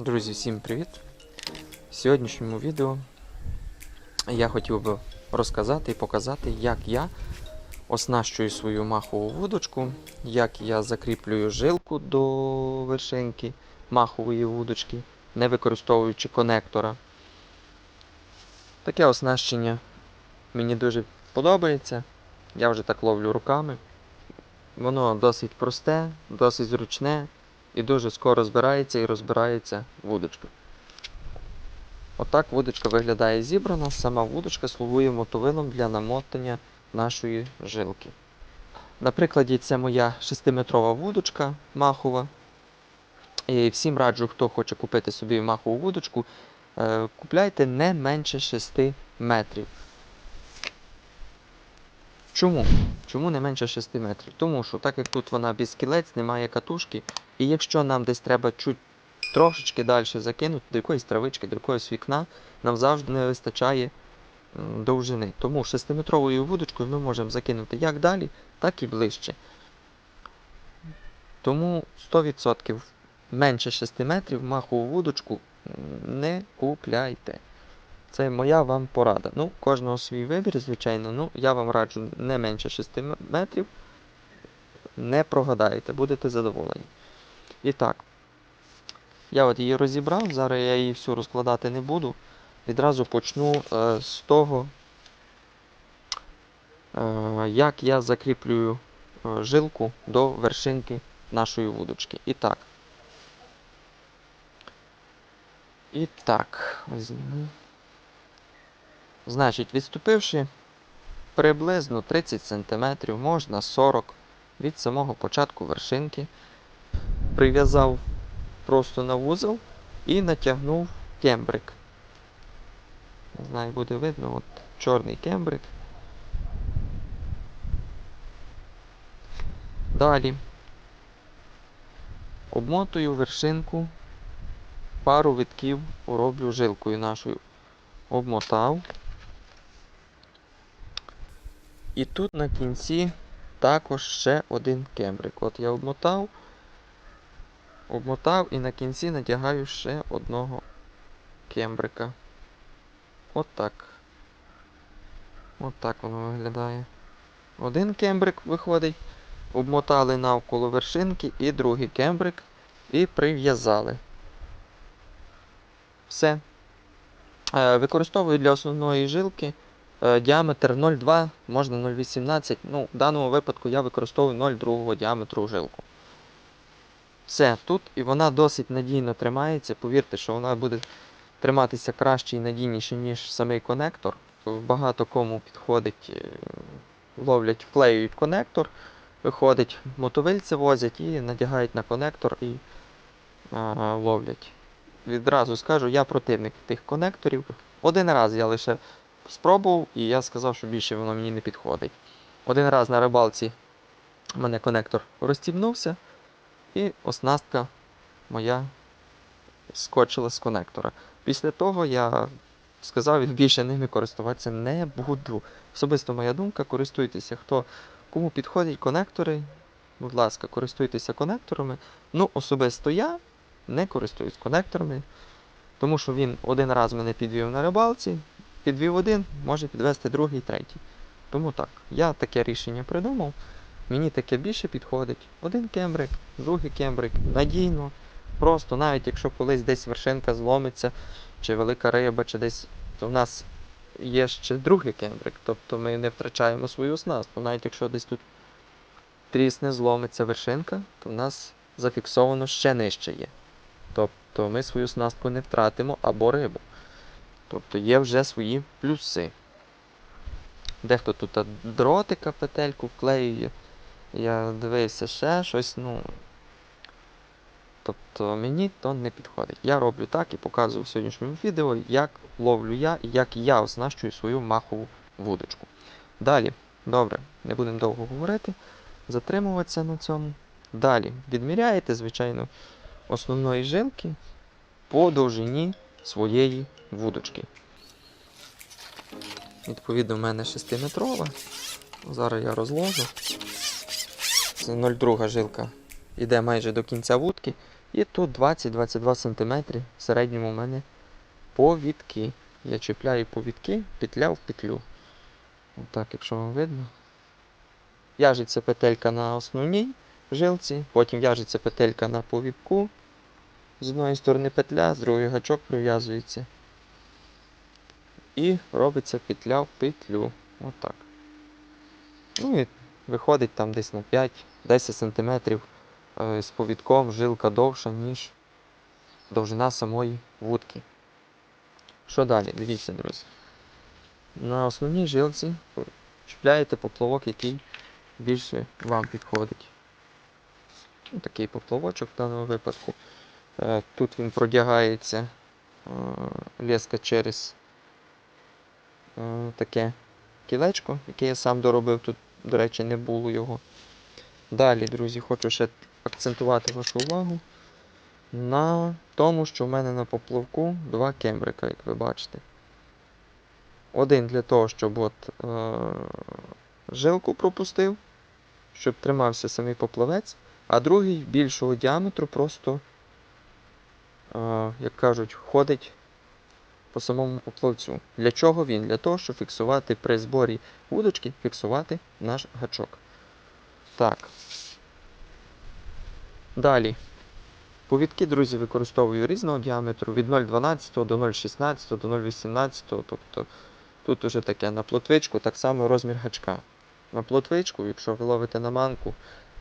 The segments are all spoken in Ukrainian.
Друзі, всім привіт! В сьогоднішньому відео я хотів би розказати і показати, як я оснащую свою махову вудочку, як я закріплюю жилку до вершинки махової вудочки, не використовуючи конектора. Таке оснащення мені дуже подобається. Я вже так ловлю руками. Воно досить просте, досить зручне і дуже скоро збирається і розбирається вудочка. Отак вудочка виглядає зібрана. Сама вудочка слугує мотовилом для намотання нашої жилки. На прикладі це моя 6-метрова вудочка махова. І всім раджу, хто хоче купити собі махову вудочку, е, купляйте не менше 6 метрів. Чому? Чому не менше 6 метрів? Тому що так як тут вона без кілець, немає катушки, і якщо нам десь треба чуть трошечки далі закинути до якоїсь травички, до якогось вікна, нам завжди не вистачає довжини. Тому 6-метровою вудочкою ми можемо закинути як далі, так і ближче. Тому 100% менше 6 метрів махову вудочку не купляйте. Це моя вам порада. Ну, кожного свій вибір, звичайно. Ну, я вам раджу не менше 6 метрів. Не прогадаєте, будете задоволені. І так, я от її розібрав, зараз я її всю розкладати не буду. Відразу почну е, з того, е, як я закріплюю е, жилку до вершинки нашої вудочки. І так. І так, візьму. Значить, відступивши приблизно 30 см, можна 40 від самого початку вершинки, прив'язав просто на вузол і натягнув кембрик. Не знаю, буде видно, от чорний кембрик. Далі обмотую вершинку, пару витків роблю жилкою нашою. Обмотав. І тут на кінці також ще один кембрик. От я обмотав, обмотав і на кінці натягаю ще одного кембрика. От так. От так воно виглядає. Один кембрик виходить, обмотали навколо вершинки і другий кембрик і прив'язали. Все. Е, Використовую для основної жилки е, діаметр 0,2, можна 0,18. Ну, в даному випадку я використовую 0,2 діаметру жилку. Все, тут і вона досить надійно тримається. Повірте, що вона буде триматися краще і надійніше, ніж самий конектор. Багато кому підходить, е, ловлять, вклеюють конектор, виходить, мотовильці возять і надягають на конектор і а, ловлять. Відразу скажу, я противник тих конекторів. Один раз я лише спробував, і я сказав, що більше воно мені не підходить. Один раз на рибалці у мене конектор розстібнувся, і оснастка моя скочила з конектора. Після того я сказав, більше ними користуватися не буду. Особисто моя думка, користуйтеся, хто кому підходять конектори, будь ласка, користуйтеся конекторами. Ну, особисто я не користуюсь конекторами, тому що він один раз мене підвів на рибалці, підвів один, може підвести другий, третій. Тому так, я таке рішення придумав. Мені таке більше підходить. Один кембрик, другий кембрик, надійно. Просто навіть якщо колись десь вершинка зломиться, чи велика риба, чи десь, то в нас є ще другий кембрик. Тобто ми не втрачаємо свою оснастку. Навіть якщо десь тут трісне, зломиться вершинка, то в нас зафіксовано ще нижче є. Тобто ми свою оснастку не втратимо або рибу. Тобто є вже свої плюси. Дехто тут дротика петельку вклеює. Я дивився ще щось, ну. Тобто мені то не підходить. Я роблю так і показую в сьогоднішньому відео, як ловлю я і як я оснащую свою махову вудочку. Далі, добре, не будемо довго говорити, затримуватися на цьому. Далі відміряєте, звичайно, основної жилки по довжині своєї вудочки. Відповідно, в мене 6-метрова. Зараз я розложу. Це 0,2 жилка йде майже до кінця вудки. І тут 20-22 см в середньому у мене повідки. Я чіпляю повідки, петля в петлю. Отак, якщо вам видно. В'яжеться петелька на основній жилці, потім в'яжеться петелька на повідку. З одної сторони петля, з другої гачок прив'язується. І робиться петля в петлю. Отак. Ну і виходить там десь на 5-10 см е, з повідком жилка довша, ніж довжина самої вудки. Що далі? Дивіться, друзі. На основній жилці чіпляєте поплавок, який більше вам підходить. Такий поплавочок в даному випадку. Е, Тут він продягається е, леска через таке кілечко, яке я сам доробив. Тут, до речі, не було його. Далі, друзі, хочу ще акцентувати вашу увагу на тому, що в мене на поплавку два кембрика, як ви бачите. Один для того, щоб от, е, жилку пропустив, щоб тримався самий поплавець, а другий більшого діаметру просто, е, як кажуть, ходить по самому поплавцю. Для чого він? Для того, щоб фіксувати при зборі вудочки, фіксувати наш гачок. Так. Далі. Повідки, друзі, використовую різного діаметру від 0,12 до 0,16 до 0,18. Тобто тут уже таке на плотвичку, так само розмір гачка. На плотвичку, якщо ви ловите на манку,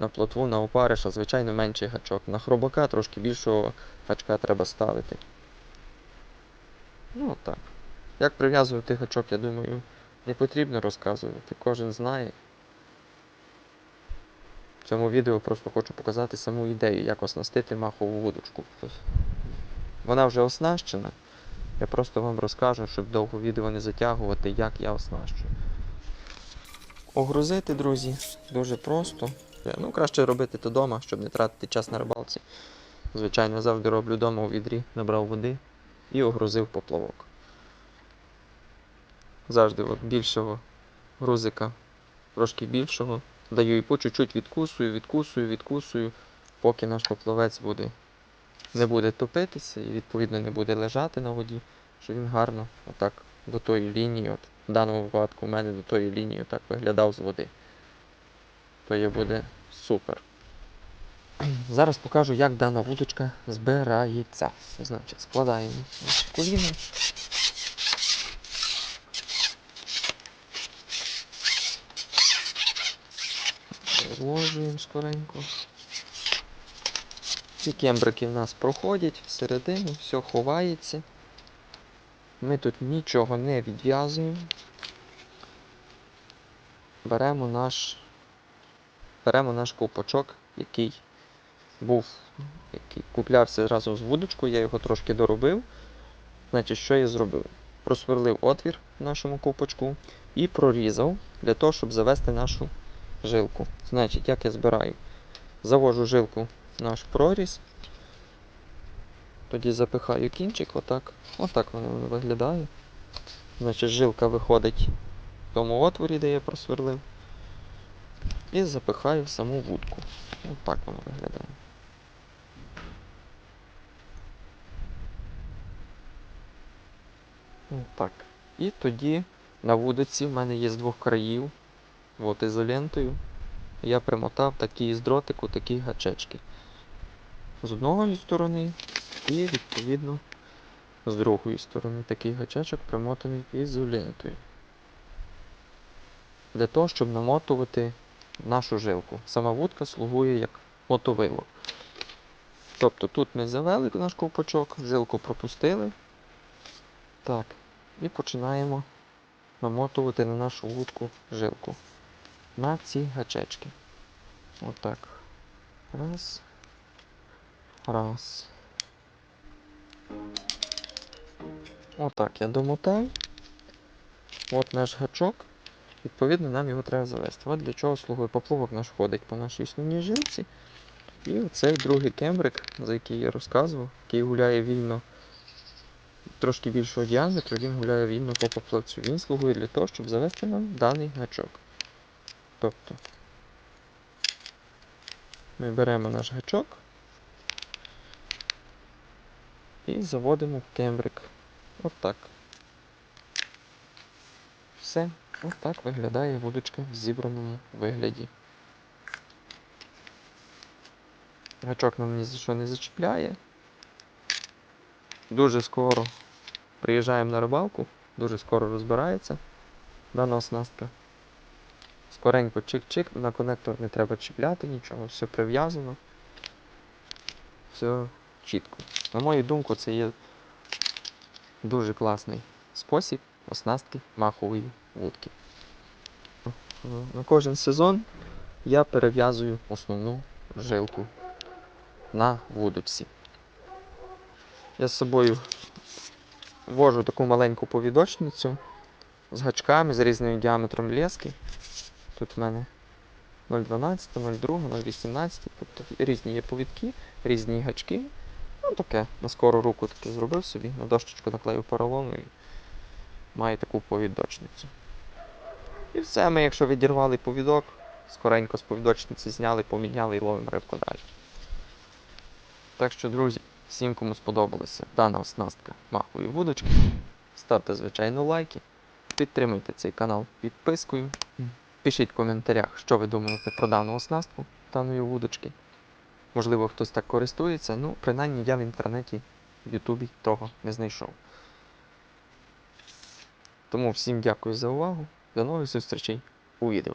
на плотву, на опариша, звичайно, менший гачок. На хробака трошки більшого гачка треба ставити. Ну так. Як прив'язувати гачок, я думаю, не потрібно розказувати. Кожен знає. В цьому відео просто хочу показати саму ідею, як оснастити махову вудочку. Вона вже оснащена. Я просто вам розкажу, щоб довго відео не затягувати, як я оснащую. Огрузити, друзі, дуже просто. Ну, краще робити то вдома, щоб не тратити час на рибалці. Звичайно, завжди роблю вдома у відрі, набрав води і огрузив поплавок. Завжди от більшого грузика, трошки більшого. Даю і по чуть-чуть відкусую, відкусую, відкусую, поки наш поплавець буде, не буде топитися і відповідно не буде лежати на воді, щоб він гарно отак до тої лінії, от в даному випадку у мене до тої лінії отак виглядав з води. То є буде супер. Зараз покажу, як дана вудочка збирається. Значить, складаємо наші коліна. Розложуємо скоренько. Ці кембрики в нас проходять всередину, все ховається. Ми тут нічого не відв'язуємо. Беремо наш, беремо наш ковпачок, який був, який куплявся разом з вудочкою, я його трошки доробив. Значить, що я зробив? Просверлив отвір в нашому ковпачку і прорізав для того, щоб завести нашу жилку. Значить, як я збираю? Завожу жилку в наш проріз. Тоді запихаю кінчик, отак. Отак воно виглядає. Значить, жилка виходить в тому отворі, де я просверлив. І запихаю в саму вудку. Отак воно виглядає. Отак. І тоді на вудиці в мене є з двох країв. От ізолентою. Я примотав такі з дротику, такі гачечки. З одної сторони і відповідно з другої сторони такий гачечок примотаний ізолентою. Для того, щоб намотувати нашу жилку. Сама вудка слугує як мотовило. Тобто тут ми завели наш ковпачок, жилку пропустили. Так, і починаємо намотувати на нашу вудку жилку на ці гачечки. Отак. Раз. Раз. Отак я домотав. От наш гачок. Відповідно, нам його треба завести. От для чого слугує поплавок наш ходить по нашій основній жилці. І оцей другий кембрик, за який я розказував, який гуляє вільно трошки більшого діаметру, він гуляє вільно по поплавцю. Він слугує для того, щоб завести нам даний гачок. Тобто ми беремо наш гачок, І заводимо кембрик. Отак. Все. Отак виглядає вудочка в зібраному вигляді. Гачок нам ні за що не зачіпляє. Дуже скоро приїжджаємо на рибалку, дуже скоро розбирається дана оснастка. Скоренько чик-чик, на конектор не треба чіпляти нічого, все прив'язано. Все чітко. На мою думку, це є дуже класний спосіб оснастки махової вудки. На кожен сезон я перев'язую основну жилку на вудочці. Я з собою вожу таку маленьку повідочницю з гачками з різним діаметром лески. Тут в мене 0,12, 0,2, 0,18, тобто різні є повідки, різні гачки. Ну таке, на скору руку таке зробив собі, на дощечку наклеїв поролону і маю таку повідочницю. І все, ми, якщо відірвали повідок, скоренько з повідочниці зняли, поміняли і ловимо рибку далі. Так що, друзі, всім, кому сподобалася дана оснастка махової вудочки, ставте, звичайно, лайки, підтримуйте цей канал підпискою, пишіть в коментарях, що ви думаєте про дану оснастку даної вудочки. Можливо, хтось так користується, ну, принаймні я в інтернеті, в Ютубі того не знайшов. Тому всім дякую за увагу. До нових зустрічей у відео.